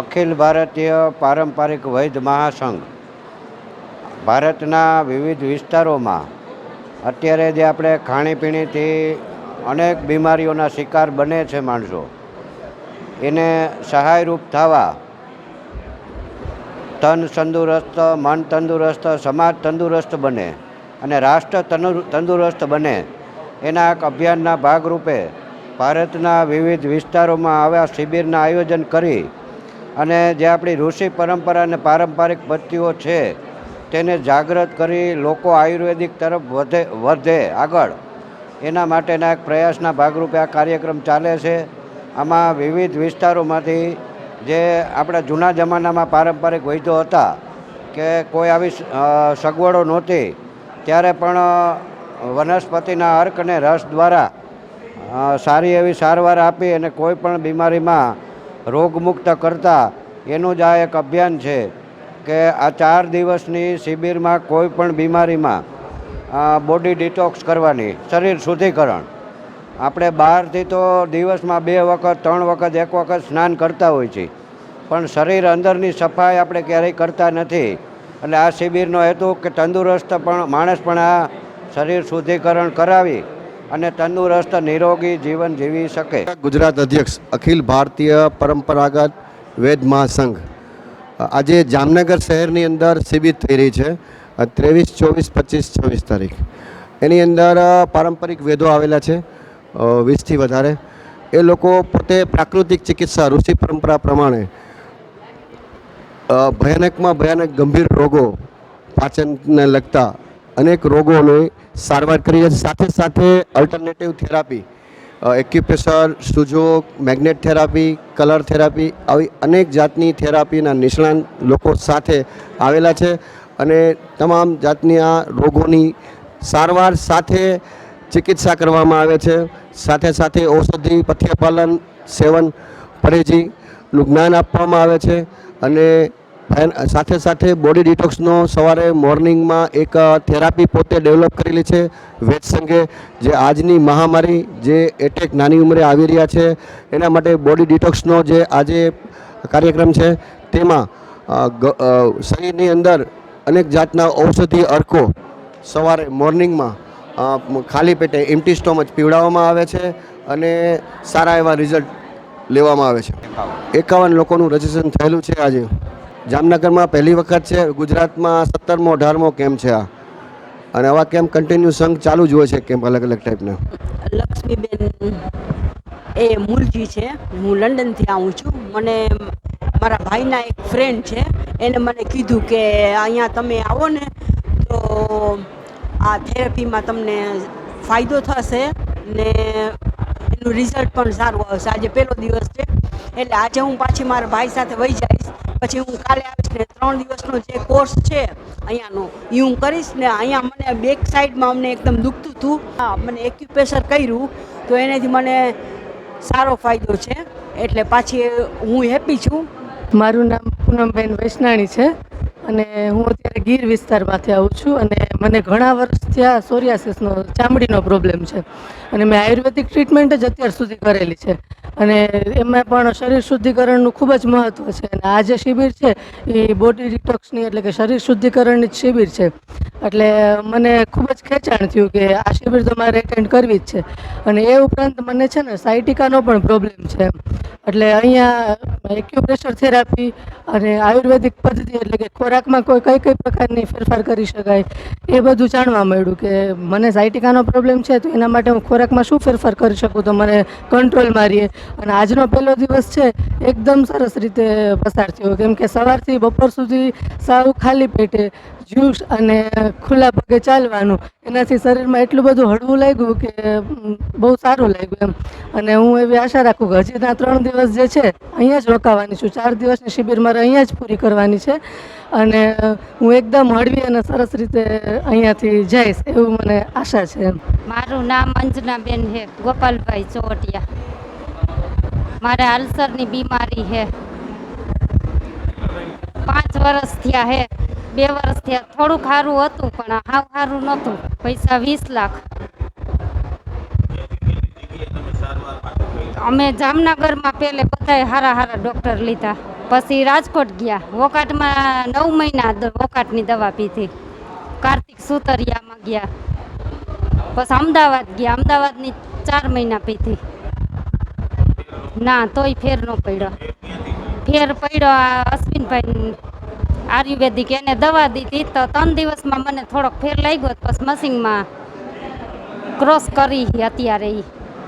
અખિલ ભારતીય પારંપરિક વૈદ મહાસંઘ. ભારતના વિવિધ વિસ્તારોમાં અત્યારે જે આપણે ખાણીપીણીથી અનેક બીમારીઓના શિકાર બને છે માણસો, એને સહાયરૂપ થવા તન તંદુરસ્ત, મન તંદુરસ્ત, સમાજ તંદુરસ્ત બને અને રાષ્ટ્ર તંદુરસ્ત બને એના એક અભિયાનના ભાગરૂપે ભારતના વિવિધ વિસ્તારોમાં આવા શિબિરના આયોજન કરી અને જે આપણી ઋષિ પરંપરા અને પારંપરિક પદ્ધતિઓ છે, તેને જાગૃત કરી લોકો આયુર્વેદિક તરફ વધે વધે આગળ. એના માટેના એક પ્રયાસના ભાગરૂપે આ કાર્યક્રમ ચાલે છે. આમાં વિવિધ વિસ્તારોમાંથી જે આપણા જૂના જમાનામાં પારંપરિક વૈદ્યો હતા, કે કોઈ આવી સગવડો નહોતી, ત્યારે પણ વનસ્પતિના અર્ક અને રસ દ્વારા સારી એવી સારવાર આપી અને કોઈ પણ બીમારીમાં રોગમુક્ત કરતા, એનું જ આ એક અભિયાન છે કે આ ચાર દિવસની શિબિરમાં કોઈ પણ બીમારીમાં બોડી ડિટોક્સ કરવાની, શરીર શુદ્ધિકરણ. આપણે બહારથી તો દિવસમાં બે વખત, ત્રણ વખત, એક વખત સ્નાન કરતા હોય છે પણ શરીર અંદરની સફાઈ આપણે ક્યારેય કરતા નથી. એટલે આ શિબિરનો હેતુ કે તંદુરસ્ત પણ, માણસ પણ આ શરીર શુદ્ધિકરણ કરાવી અને તંદુરસ્ત, નિરોગી જીવન જીવી શકે. ગુજરાત અધ્યક્ષ અખિલ ભારતીય પરંપરાગત વેદ મહાસંઘ. આજે જામનગર શહેરની અંદર શિબિર થઈ રહી છે, ત્રેવીસ, ચોવીસ, પચીસ, છવ્વીસ તારીખ. એની અંદર પારંપરિક વેદો આવેલા છે વીસથી વધારે. એ લોકો પોતે પ્રાકૃતિક ચિકિત્સા, ઋષિ પરંપરા પ્રમાણે ભયાનકમાં ભયાનક ગંભીર રોગો, પાચનને લગતા અનેક રોગોની સારવાર કરી છે સાથે સાથે alternative therapy acupressure Sujok magnet therapy colour therapy આવી અનેક જાતની થેરાપીના નિષ્ણાંત લોકો સાથે આવેલા છે અને તમામ જાતની આ રોગોની સારવાર સાથે ચિકિત્સા કરવામાં આવે છે. સાથે સાથે ઔષધિ પથ્યપાલન સેવન પરેજીનું જ્ઞાન આપવામાં આવે છે અને સાથે સાથે બોડી ડિટોક્સનો સવારે મોર્નિંગમાં એક થેરાપી પોતે ડેવલપ કરેલી છે વેદ સંઘે. જે આજની મહામારી જે એટેક નાની ઉંમરે આવી રહ્યા છે, એના માટે બોડી ડિટોક્સનો જે આજે કાર્યક્રમ છે, તેમાં શરીરની અંદર અનેક જાતના ઔષધિ અર્કો સવારે મોર્નિંગમાં ખાલી પેટે એમ્ટી સ્ટોમચ પીવડાવવામાં આવે છે અને સારા એવા રિઝલ્ટ લેવામાં આવે છે. એકાવન લોકોનું રજીસ્ટ્રેશન થયેલું છે આજે. જામનગરમાં પહેલી વખત છે. ગુજરાતમાં સત્તરમો, અઢારમો કેમ્પ છે આ? અને આવા કેમ્પ કન્ટિન્યુ સંઘ ચાલુ જ હોય છે કેમ્પ અલગ અલગ ટાઈપના લક્ષ્મીબેન એ મૂળજી છે. હું લંડનથી આવું છું. મને મારા ભાઈના એક ફ્રેન્ડ છે. એને મને કીધું કે અહીંયા તમે આવો ને તો આ થેરેપીમાં તમને ફાયદો થશે ને એનું રિઝલ્ટ પણ સારું આવશે. આજે પહેલો દિવસ છે. એટલે આજે હું પાછી મારા ભાઈ સાથે વહી જઈશ. પછી હું કાલે આવીશ ને ત્રણ દિવસનો જે કોર્સ છે, અહીંયાનો એ હું કરીશ ને અહીંયા મને બેક સાઈડમાં અમને એકદમ દુખતું હતું. હા, મને એક્યુપ્રેશર કર્યું, તો એનાથી મને સારો ફાયદો છે. એટલે પાછી હું હેપી છું. મારું નામ પૂનમબેન વૈષ્ણાણી છે અને હું અત્યારે ગીર વિસ્તારમાંથી આવું છું અને મને ઘણા વર્ષ થયા સોરિયાસિસનો, ચામડીનો પ્રોબ્લેમ છે. અને મેં આયુર્વેદિક ટ્રીટમેન્ટ જ અત્યાર સુધી કરેલી છે. અને એમાં પણ શરીર શુદ્ધિકરણનું ખૂબ જ મહત્ત્વ છે. અને આ જે શિબિર છે, એ બોડી ડિટોક્સની એટલે કે શરીર શુદ્ધિકરણની જ શિબિર છે. એટલે મને ખૂબ જ ખેંચાણ થયું કે આ શિબિર તો મારે એટેન્ડ કરવી જ છે. અને એ ઉપરાંત મને છે ને સાયટિકાનો પણ પ્રોબ્લેમ છે. એટલે અહીંયા એક્યુપ્રેશર થેરાપી અને આયુર્વેદિક પદ્ધતિ એટલે કે ખોરાકમાં કોઈ કઈ કઈ પ્રકારની ફેરફાર કરી શકાય, એ બધું જાણવા મળ્યું કે મને સાયટિકાનો પ્રોબ્લેમ છે, તો એના માટે હું ખોરાકમાં શું ફેરફાર કરી શકું? તો મને કંટ્રોલ મારીએ. અને આજનો પહેલો દિવસ છે, એકદમ સરસ રીતે પસાર થયો. કેમ કે સવારથી બપોર સુધી સાવ ખાલી પેટે જ્યુસ અને ખુલ્લા પગે ચાલવાનું. એનાથી શરીરમાં એટલું બધું હળવું લાગ્યું કે બહુ સારું લાગ્યું એમ. અને હું એવી આશા રાખું કે હજીના ત્રણ દિવસ જે છે, અહીંયા જ રોકાવાની છું. ચાર દિવસની શિબિર મારે અહીંયા જ પૂરી કરવાની છે. અને હું એકદમ હળવી અને સરસ રીતે અહીંયાથી જઈશ એવું મને આશા છે મારું નામ અંજનાબેન છે ગોપાલભાઈ ચોવટિયા. મારે અલ્સરની બીમારી છે પાંચ વર્ષ થયા હે. બે વર્ષ થયા. થોડુંક સારું હતું, પણ હાવ સારું નહોતું. પૈસા વીસ લાખ. અમે જામનગરમાં પહેલે બધાએ સારા સારા ડૉક્ટર લીધા. પછી રાજકોટ ગયા. વોકાટમાં નવ મહિના વોકાટની દવા પીધી. કાર્તિક સુતરિયામાં ગયા. પછી અમદાવાદ ગયા. અમદાવાદની ચાર મહિના પીધી. ના, તોય ફેર ન પડ્યો. ફેર પડ્યો આ અશ્વિનભાઈ આયુર્વેદિક. એને દવા દીધી તો ત્રણ દિવસમાં મને થોડોક ફેર લાગ્યો પછી મશીનમાં ક્રોસ કરી અત્યારે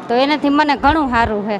તો એનાથી મને ઘણું સારું છે.